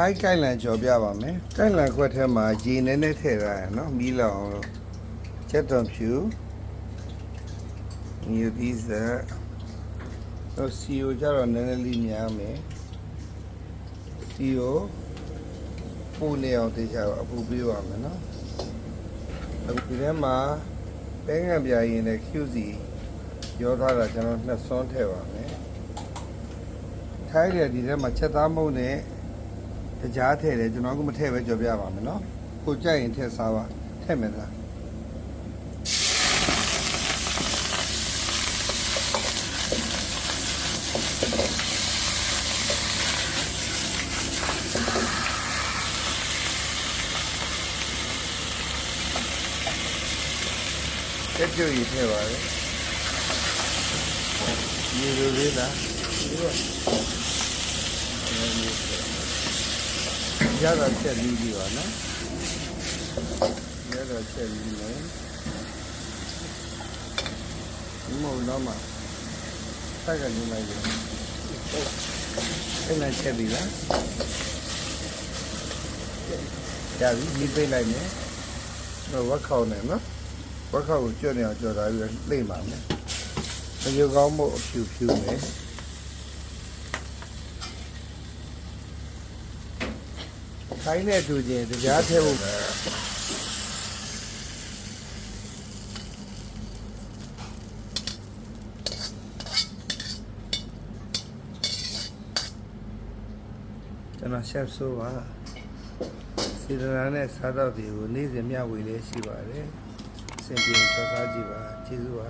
ထိုင်းကိုင်လန်ကြော်ပြပါမယ်ကိုင်လန်ခွက်ထဲမှာရေနည်းနည်းထည့်ထားရနော်မီးလောင်အောင်လို့ချက်သွန်ဖြူမြူသီးဆက်တော့စီယိုကြတော့နည်းနည်းလေးများမယ်စီယိုပူနေအောင်တေချာအပူပေးပါမယ်နော်အခုဒီထဲမှာပဲငံပြာရင်နဲ့ QC ရောထားတာကျွန်တော်နှစ်စွန်းထည့်ပါမယ်ထိုင်းတယ်ဒီထဲမှာချက်သားမုန့်နဲ့ တကြားထည့်တယ်ကျွန်တော်ကမထည့်ပဲကြော်ပြပါမယ်နော်ကိုကြိုက်ရင်ထည့်စားပါထည့်မယ်သားတက်ကြွရထည့်ပါလေဒီလိုလေးလားဒီလို ရတာချက်လီးပြီးပါနော်ရတာချက်လီးမယ်ဒီမဟုတ်တော့မှတက်ကနေလိုက်ရအဲ့နဲ့ချက်ပြီးလားရပြီဒီပိတ်လိုက်မယ်တော့ဝက်ခေါင်းနဲ့နော်ဝက်ခေါင်းကိုကျွတ်နေအောင်ကြော်ထားပြီးလှိမ့်ပါမယ်မယူကောင်းမှုအဖြူဖြူမ ခိုင်းတဲ့သူချင်းတရားထဲဖို့ကျွန်တော် chef ဆိုပါစီဒနာနဲ့စားတော့ဒီကိုနေ့စဉ်မျှဝေလေးရှိပါတယ်စင်ပြေချောစားကြည့်ပါကျေးဇူးပါ